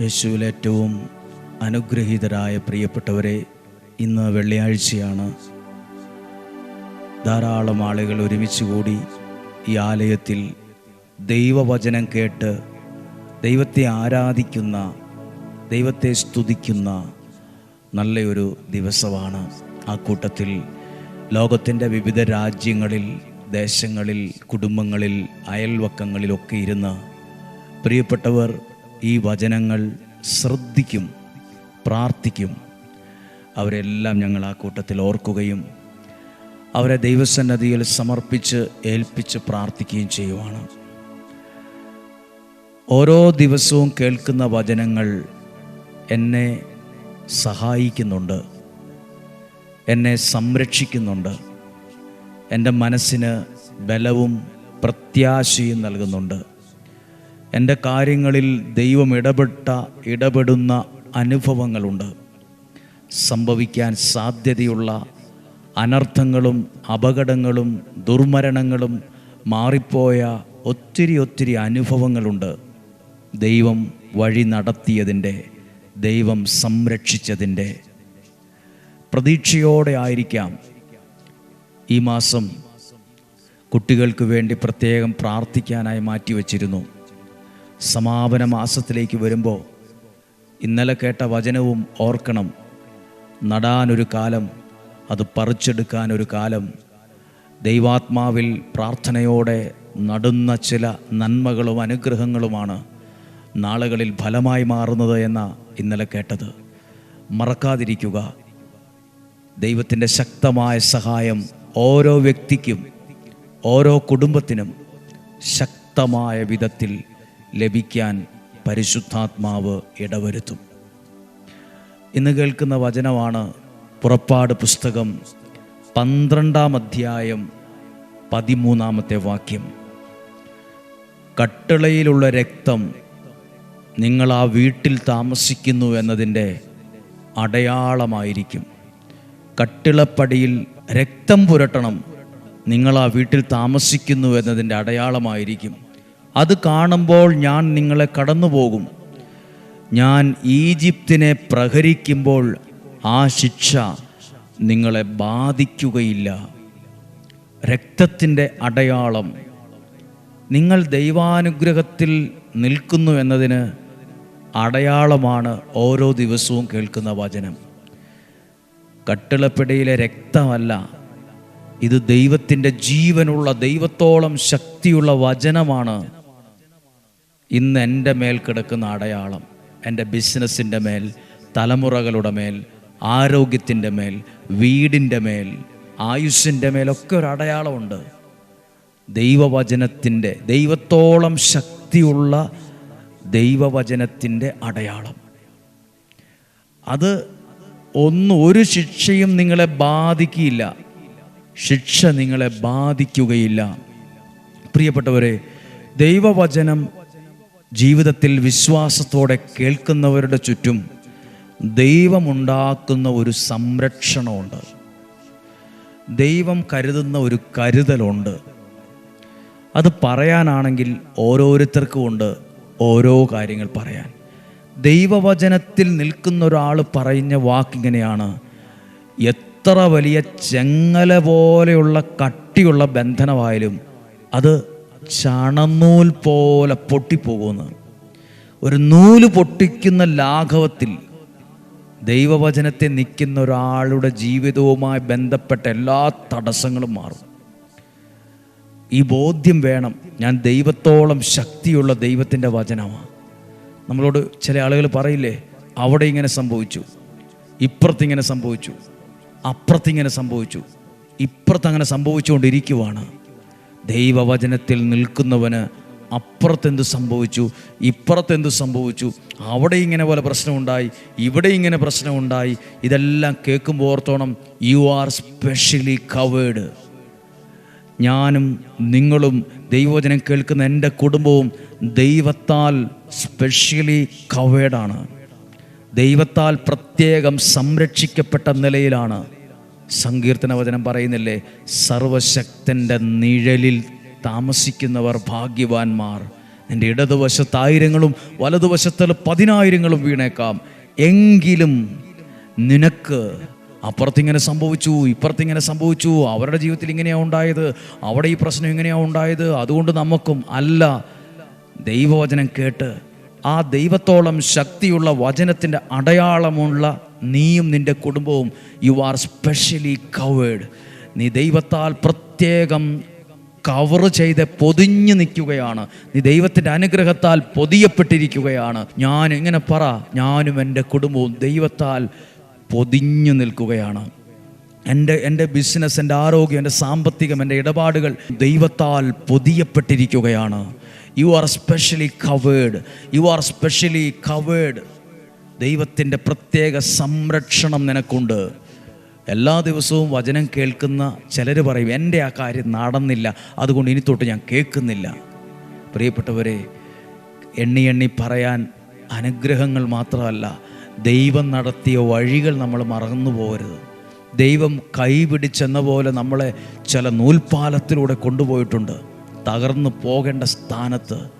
യേശുവിൽ ഏറ്റവും അനുഗ്രഹീതരായ പ്രിയപ്പെട്ടവരെ ഇന്ന് വെള്ളിയാഴ്ചയാണ്. ധാരാളം ആളുകൾ ഒരുമിച്ച് കൂടി ഈ ആലയത്തിൽ ദൈവവചനം കേട്ട് ദൈവത്തെ ആരാധിക്കുന്ന ദൈവത്തെ സ്തുതിക്കുന്ന നല്ലൊരു ദിവസമാണ്. ആ കൂട്ടത്തിൽ ലോകത്തിന്റെ വിവിധ രാജ്യങ്ങളിൽ ദേശങ്ങളിൽ കുടുംബങ്ങളിൽ അയൽവക്കങ്ങളിലൊക്കെ ഇരുന്ന് പ്രിയപ്പെട്ടവർ ഈ വചനങ്ങൾ ശ്രദ്ധിക്കും പ്രാർത്ഥിക്കും. അവരെല്ലാം ഞങ്ങൾ ആ കൂട്ടത്തിൽ ഓർക്കുകയും അവരെ ദൈവസന്നദ്ധിയിൽ സമർപ്പിച്ച് ഏൽപ്പിച്ച് പ്രാർത്ഥിക്കുകയും ചെയ്യുവാണ്. ഓരോ ദിവസവും കേൾക്കുന്ന വചനങ്ങൾ എന്നെ സഹായിക്കുന്നുണ്ട് എന്നെ സംരക്ഷിക്കുന്നുണ്ട് എന്റെ മനസ്സിന് ബലവും പ്രത്യാശയും നൽകുന്നുണ്ട്. എന്റെ കാര്യങ്ങളിൽ ദൈവം ഇടപെട്ട ഇടപെടുന്ന അനുഭവങ്ങളുണ്ട്. സംഭവിക്കാൻ സാധ്യതയുള്ള അനർത്ഥങ്ങളും അപകടങ്ങളും ദുർമരണങ്ങളും മാറിപ്പോയ ഒത്തിരി ഒത്തിരി അനുഭവങ്ങളുണ്ട്. ദൈവം വഴി നടത്തിയതിന്റെ ദൈവം സംരക്ഷിച്ചതിന്റെ. പ്രതീക്ഷയോടെ ആയിരിക്കാം ഈ മാസം കുട്ടികൾക്ക് വേണ്ടി പ്രത്യേകം പ്രാർത്ഥിക്കാനായി മാറ്റിവെച്ചിരുന്നു. സമാപന മാസത്തിലേക്ക് വരുമ്പോൾ ഇന്നലെ കേട്ട വചനവും ഓർക്കണം. നടാനൊരു കാലം അത് പറിച്ചെടുക്കാനൊരു കാലം. ദൈവാത്മാവിൽ പ്രാർത്ഥനയോടെ നടുന്ന ചില നന്മകളും അനുഗ്രഹങ്ങളുമാണ് നാളുകളിൽ ഫലമായി മാറുന്നത് എന്ന ഇന്നലെ കേട്ടത്. മറക്കാതിരിക്കുക. ദൈവത്തിന്റെ ശക്തമായ സഹായം ഓരോ വ്യക്തിക്കും ഓരോ കുടുംബത്തിനും ശക്തമായ വിധത്തിൽ ലഭിക്കാൻ പരിശുദ്ധാത്മാവ് ഇടവരുത്തും. ഇന്ന് കേൾക്കുന്ന വചനമാണ് പുറപ്പാട് പുസ്തകം പന്ത്രണ്ടാം അധ്യായം പതിമൂന്നാമത്തെ വാക്യം. കട്ടിളയിലുള്ള രക്തം നിങ്ങൾ ആ വീട്ടിൽ താമസിക്കുന്നു എന്നതിന്റെ അടയാളമായിരിക്കും. കട്ടിളപ്പടിയിൽ രക്തം പുരട്ടണം നിങ്ങൾ ആ വീട്ടിൽ താമസിക്കുന്നു എന്നതിന്റെ അടയാളമായിരിക്കും. അത് കാണുമ്പോൾ ഞാൻ നിങ്ങളെ കടന്നു പോകും ഞാൻ ഈജിപ്തിനെ പ്രഹരിക്കുമ്പോൾ ആ ശിക്ഷ നിങ്ങളെ ബാധിക്കുകയില്ല. രക്തത്തിന്റെ അടയാളം നിങ്ങൾ ദൈവാനുഗ്രഹത്തിൽ നിൽക്കുന്നു എന്നതിന് അടയാളമാണ് ഓരോ ദിവസവും കേൾക്കുന്ന വചനം. കട്ടിളപ്പിടയിലെ രക്തമല്ല ഇത് ദൈവത്തിന്റെ ജീവനുള്ള ദൈവത്തോളം ശക്തിയുള്ള വചനമാണ്. ഇന്ന് എന്റെ മേൽ കിടക്കുന്ന അടയാളം എന്റെ ബിസിനസ്സിന്റെ മേൽ തലമുറകളുടെ മേൽ ആരോഗ്യത്തിന്റെ മേൽ വീടിന്റെ മേൽ ആയുസ്സിന്റെ മേലൊക്കെ ഒരു അടയാളമുണ്ട്. ദൈവവചനത്തിന്റെ ദൈവത്തോളം ശക്തിയുള്ള ദൈവവചനത്തിന്റെ അടയാളം. അത് ഒന്ന് ഒരു ശിക്ഷയും നിങ്ങളെ ബാധിക്കില്ല ശിക്ഷ നിങ്ങളെ ബാധിക്കുകയില്ല. പ്രിയപ്പെട്ടവരെ ദൈവവചനം ജീവിതത്തിൽ വിശ്വാസത്തോടെ കേൾക്കുന്നവരുടെ ചുറ്റും ദൈവമുണ്ടാക്കുന്ന ഒരു സംരക്ഷണമുണ്ട്. ദൈവം കരുതുന്ന ഒരു കരുതലുണ്ട്. അത് പറയാനാണെങ്കിൽ ഓരോരുത്തർക്കും ഉണ്ട് ഓരോ കാര്യങ്ങൾ പറയാൻ. ദൈവവചനത്തിൽ നിൽക്കുന്ന ഒരാൾ പറയുന്ന വാക്കിങ്ങനെയാണ് എത്ര വലിയ ചെങ്ങല പോലെയുള്ള കട്ടിയുള്ള ബന്ധനമായാലും അത് ചണനൂൽ പോലെ പൊട്ടിപ്പോകുന്നു. ഒരു നൂൽ പൊട്ടിക്കുന്ന ലാഘവത്തിൽ ദൈവവചനത്തെ നിൽക്കുന്ന ഒരാളുടെ ജീവിതവുമായി ബന്ധപ്പെട്ട എല്ലാ തടസ്സങ്ങളും മാറും. ഈ ബോധ്യം വേണം. ഞാൻ ദൈവത്തോളം ശക്തിയുള്ള ദൈവത്തിന്റെ വചനമാണ് നമ്മളോട് ചില ആളുകൾ പറയില്ലേ അവിടെ ഇങ്ങനെ സംഭവിച്ചു ഇപ്പുറത്തിങ്ങനെ സംഭവിച്ചു അപ്പുറത്തിങ്ങനെ സംഭവിച്ചു ഇപ്പുറത്തങ്ങനെ സംഭവിച്ചുകൊണ്ടിരിക്കുവാണ്. ദൈവവചനത്തിൽ നിൽക്കുന്നവന് അപ്പുറത്തെന്ത് സംഭവിച്ചു? ഇപ്പുറത്തെന്ത് സംഭവിച്ചു? അവിടെ ഇങ്ങനെ പോലെ പ്രശ്നമുണ്ടായി ഇവിടെ ഇങ്ങനെ പ്രശ്നമുണ്ടായി. ഇതെല്ലാം കേൾക്കുമ്പോൾ ഓർത്തോണം യു ആർ സ്പെഷ്യലി കവേഡ് ഞാനും നിങ്ങളും ദൈവവചനം കേൾക്കുന്ന എന്റെ കുടുംബവും ദൈവത്താൽ സ്പെഷ്യലി കവേഡാണ് ദൈവത്താൽ പ്രത്യേകം സംരക്ഷിക്കപ്പെട്ട നിലയിലാണ്. സങ്കീർത്തന വചനം പറയുന്നില്ലേ? സർവശക്തന്റെ നിഴലിൽ താമസിക്കുന്നവർ ഭാഗ്യവാന്മാർ. എന്റെ ഇടതുവശത്ത് ആയിരങ്ങളും വലതുവശത്ത് പതിനായിരങ്ങളും വീണേക്കാം. എങ്കിലും നിനക്ക് അപ്പുറത്തിങ്ങനെ സംഭവിച്ചു ഇപ്പുറത്തിങ്ങനെ സംഭവിച്ചു. അവരുടെ ജീവിതത്തിൽ ഇങ്ങനെയാണ് ഉണ്ടായത് അവിടെ ഈ പ്രശ്നം ഇങ്ങനെയാണ് ഉണ്ടായത്. അതുകൊണ്ട് നമുക്കും അല്ല ദൈവവചനം കേട്ട് ആ ദൈവത്തോളം ശക്തിയുള്ള വചനത്തിന്റെ അടയാളമുള്ള നീയും നിന്റെ കുടുംബവും യു ആർ സ്പെഷ്യലി കവേഡ് നീ ദൈവത്താൽ പ്രത്യേകം കവർ ചെയ്ത് പൊതിഞ്ഞു നിൽക്കുകയാണ്. നീ ദൈവത്തിന്റെ അനുഗ്രഹത്താൽ പൊതിയപ്പെട്ടിരിക്കുകയാണ്. ഞാൻ എങ്ങനെ പറ ഞാനും എന്റെ കുടുംബവും ദൈവത്താൽ പൊതിഞ്ഞു നിൽക്കുകയാണ്. എന്റെ എന്റെ ബിസിനസ് എന്റെ ആരോഗ്യം എന്റെ സാമ്പത്തികം എന്റെ ഇടപാടുകൾ ദൈവത്താൽ പൊതിയപ്പെട്ടിരിക്കുകയാണ്. You are specially covered you are specially covered ദൈവത്തിന്റെ പ്രത്യേക സംരക്ഷണം നിനക്കുണ്ട്. എല്ലാ ദിവസവും വചനം കേൾക്കുന്ന ചിലർ പറയും എന്റെ ആ കാര്യം നടന്നില്ല. അതുകൊണ്ട് ഇനി തൊട്ട് ഞാൻ കേൾക്കുന്നില്ല. പ്രിയപ്പെട്ടവരെ എണ്ണി എണ്ണി പറയാൻ അനുഗ്രഹങ്ങൾ മാത്രമല്ല ദൈവം നടത്തിയ വഴികൾ നമ്മൾ മറന്നു പോകരുത്. ദൈവം കൈപിടിച്ചെന്ന പോലെ നമ്മളെ ചില നൂൽപ്പാലത്തിലൂടെ കൊണ്ടുപോയിട്ടുണ്ട്. തകർന്നു പോകേണ്ട സ്ഥാനത്ത്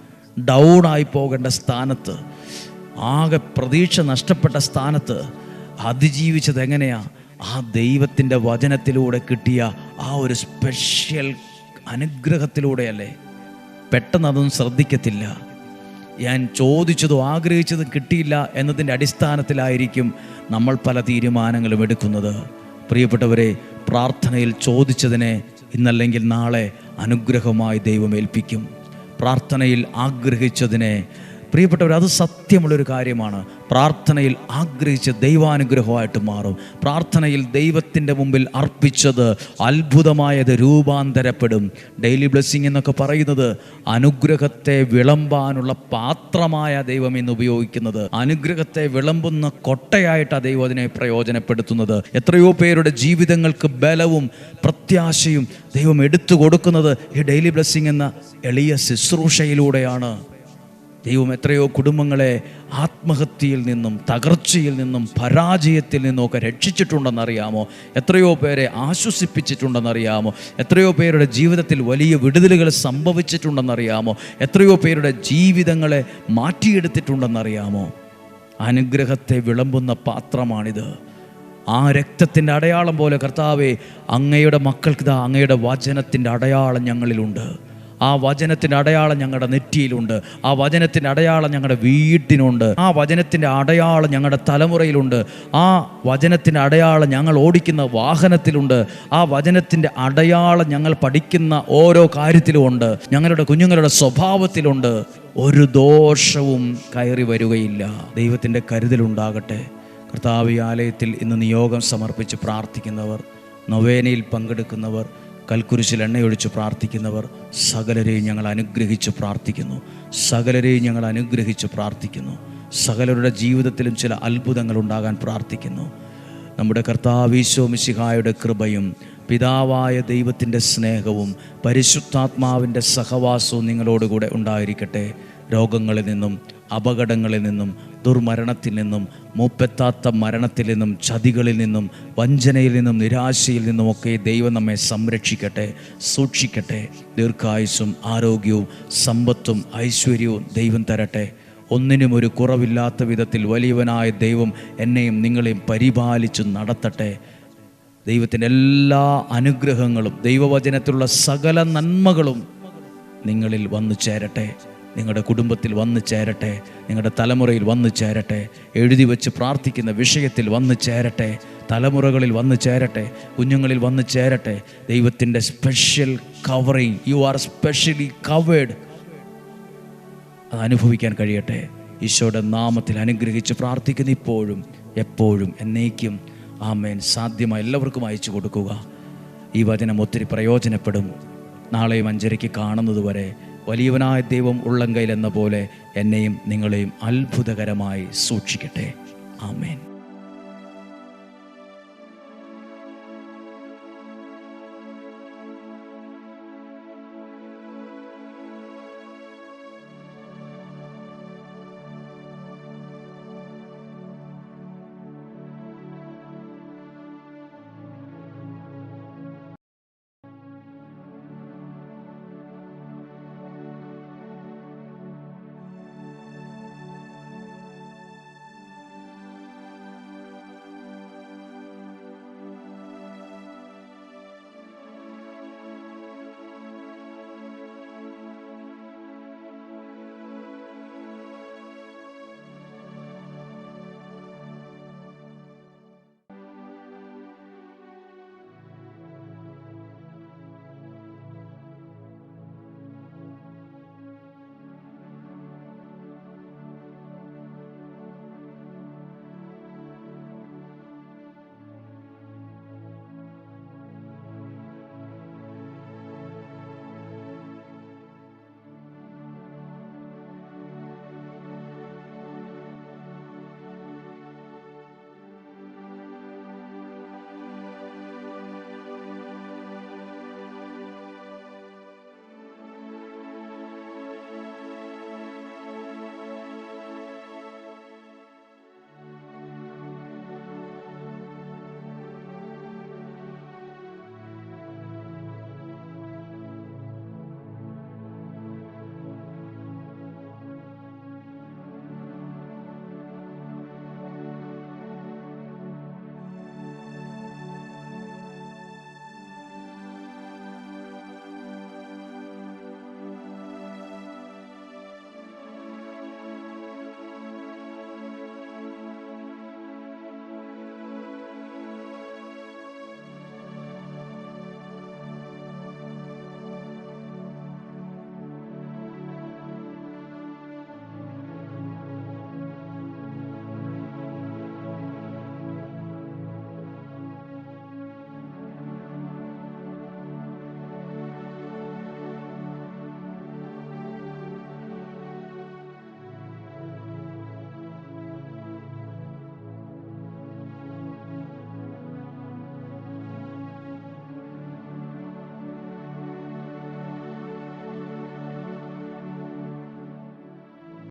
ഡൗണായി പോകേണ്ട സ്ഥാനത്ത് ആകെ പ്രതീക്ഷ നഷ്ടപ്പെട്ട സ്ഥാനത്ത് അതിജീവിച്ചത് എങ്ങനെയാ? ആ ദൈവത്തിന്റെ വചനത്തിലൂടെ കിട്ടിയ ആ ഒരു സ്പെഷ്യൽ അനുഗ്രഹത്തിലൂടെയല്ലേ? പെട്ടെന്ന് അതൊന്നും ശ്രദ്ധിക്കത്തില്ല. ഞാൻ ചോദിച്ചതും ആഗ്രഹിച്ചതും കിട്ടിയില്ല എന്നതിന്റെ അടിസ്ഥാനത്തിലായിരിക്കും നമ്മൾ പല തീരുമാനങ്ങളും എടുക്കുന്നത്. പ്രിയപ്പെട്ടവരെ പ്രാർത്ഥനയിൽ ചോദിച്ചതിനെ ഇന്നല്ലെങ്കിൽ നാളെ അനുഗ്രഹമായി ദൈവം ഏൽപ്പിക്കും. പ്രാർത്ഥനയിൽ ആഗ്രഹിച്ചതിനെ പ്രിയപ്പെട്ടവർ അത് സത്യമുള്ളൊരു കാര്യമാണ്. പ്രാർത്ഥനയിൽ ആഗ്രഹിച്ച ദൈവാനുഗ്രഹമായിട്ട് മാറും. പ്രാർത്ഥനയിൽ ദൈവത്തിന്റെ മുമ്പിൽ അർപ്പിച്ചത് അത്ഭുതമായത് രൂപാന്തരപ്പെടും. ഡെയിലി ബ്ലെസ്സിങ് എന്നൊക്കെ പറയുന്നത് അനുഗ്രഹത്തെ വിളമ്പാനുള്ള പാത്രമായ ദൈവം ഇന്ന് ഉപയോഗിക്കുന്നത്. അനുഗ്രഹത്തെ വിളമ്പുന്ന കൊട്ടയായിട്ട് ദൈവം അതിനെ പ്രയോജനപ്പെടുത്തുന്നത്. എത്രയോ പേരുടെ ജീവിതങ്ങൾക്ക് ബലവും പ്രത്യാശയും ദൈവം എടുത്തു കൊടുക്കുന്നത് ഈ ഡെയിലി ബ്ലെസ്സിങ് എന്ന എളിയ ശുശ്രൂഷയിലൂടെയാണ്. ദൈവം എത്രയോ കുടുംബങ്ങളെ ആത്മഹത്യയിൽ നിന്നും തകർച്ചയിൽ നിന്നും പരാജയത്തിൽ നിന്നുമൊക്കെ രക്ഷിച്ചിട്ടുണ്ടെന്നറിയാമോ? എത്രയോ പേരെ ആശ്വസിപ്പിച്ചിട്ടുണ്ടെന്നറിയാമോ? എത്രയോ പേരുടെ ജീവിതത്തിൽ വലിയ വിടുതലുകൾ സംഭവിച്ചിട്ടുണ്ടെന്നറിയാമോ? എത്രയോ പേരുടെ ജീവിതങ്ങളെ മാറ്റിയെടുത്തിട്ടുണ്ടെന്നറിയാമോ? അനുഗ്രഹത്തെ വിളമ്പുന്ന പാത്രമാണിത്. ആ രക്തത്തിന്റെ അടയാളം പോലെ കർത്താവേ അങ്ങയുടെ മക്കൾക്ക് ഇതാ അങ്ങയുടെ വചനത്തിന്റെ അടയാളം ഞങ്ങളിലുണ്ട്. ആ വചനത്തിന്റെ അടയാളം ഞങ്ങളുടെ നെറ്റിയിലുണ്ട്. ആ വചനത്തിന്റെ അടയാളം ഞങ്ങളുടെ വീട്ടിനുണ്ട്. ആ വചനത്തിന്റെ അടയാളം ഞങ്ങളുടെ തലമുറയിലുണ്ട്. ആ വചനത്തിന്റെ അടയാളം ഞങ്ങൾ ഓടിക്കുന്ന വാഹനത്തിലുണ്ട്. ആ വചനത്തിന്റെ അടയാളം ഞങ്ങൾ പഠിക്കുന്ന ഓരോ കാര്യത്തിലുമുണ്ട്. ഞങ്ങളുടെ കുഞ്ഞുങ്ങളുടെ സ്വഭാവത്തിലുണ്ട്. ഒരു ദോഷവും കയറി വരികയില്ല. ദൈവത്തിന്റെ കരുതലുണ്ടാകട്ടെ. കർത്താവ് ആലയത്തിൽ ഇന്ന് നിയോഗം സമർപ്പിച്ച് പ്രാർത്ഥിക്കുന്നവർ നൊവേനയിൽ പങ്കെടുക്കുന്നവർ കൽക്കുരിശിൽ എണ്ണയൊഴിച്ച് പ്രാർത്ഥിക്കുന്നവർ സകലരെയും ഞങ്ങൾ അനുഗ്രഹിച്ച് പ്രാർത്ഥിക്കുന്നു. സകലരെയും ഞങ്ങൾ അനുഗ്രഹിച്ച് പ്രാർത്ഥിക്കുന്നു. സകലരുടെ ജീവിതത്തിലും ചില അത്ഭുതങ്ങൾ ഉണ്ടാകാൻ പ്രാർത്ഥിക്കുന്നു. നമ്മുടെ കർത്താവീശോ മിശിഹായുടെ കൃപയും പിതാവായ ദൈവത്തിന്റെ സ്നേഹവും പരിശുദ്ധാത്മാവിന്റെ സഹവാസവും നിങ്ങളോടുകൂടെ ഉണ്ടായിരിക്കട്ടെ. രോഗങ്ങളിൽ നിന്നും അപകടങ്ങളിൽ നിന്നും ദുർമരണത്തിൽ നിന്നും മൂപ്പെത്താത്ത മരണത്തിൽ നിന്നും ചതികളിൽ നിന്നും വഞ്ചനയിൽ നിന്നും നിരാശയിൽ നിന്നും ഒക്കെ ദൈവം നമ്മെ സംരക്ഷിക്കട്ടെ സൂക്ഷിക്കട്ടെ. ദീർഘായുസ്സും ആരോഗ്യവും സമ്പത്തും ഐശ്വര്യവും ദൈവം തരട്ടെ. ഒന്നിനും ഒരു കുറവില്ലാത്ത വിധത്തിൽ വലിയവനായ ദൈവം എന്നെയും നിങ്ങളെയും പരിപാലിച്ചു നടത്തട്ടെ. ദൈവത്തിന്റെ എല്ലാ അനുഗ്രഹങ്ങളും ദൈവവചനത്തിലുള്ള സകല നന്മകളും നിങ്ങളിൽ വന്നു ചേരട്ടെ. നിങ്ങളുടെ കുടുംബത്തിൽ വന്നു ചേരട്ടെ നിങ്ങളുടെ തലമുറയിൽ വന്നു ചേരട്ടെ എഴുതി വെച്ച് പ്രാർത്ഥിക്കുന്ന വിഷയത്തിൽ വന്നു ചേരട്ടെ തലമുറകളിൽ വന്നു ചേരട്ടെ കുഞ്ഞുങ്ങളിൽ വന്നു ചേരട്ടെ. ദൈവത്തിന്റെ special covering you are specially covered അത് അനുഭവിക്കാൻ കഴിയട്ടെ. ഈശോയുടെ നാമത്തിൽ അനുഗ്രഹിച്ച് പ്രാർത്ഥിക്കുന്ന ഇപ്പോഴും എപ്പോഴും എന്നേക്കും ആമേൻ. സാധ്യമായി എല്ലാവർക്കും അയച്ചു കൊടുക്കുക. ഈ വചനം ഒത്തിരി പ്രയോജനപ്പെടും. നാളെയും അഞ്ചരയ്ക്ക് കാണുന്നതുവരെ വലിയവനായ ദൈവം ഉള്ളം കയ്യിലെന്ന പോലെ എന്നെയും നിങ്ങളെയും അത്ഭുതകരമായി സൂക്ഷിക്കട്ടെ. ആമേൻ.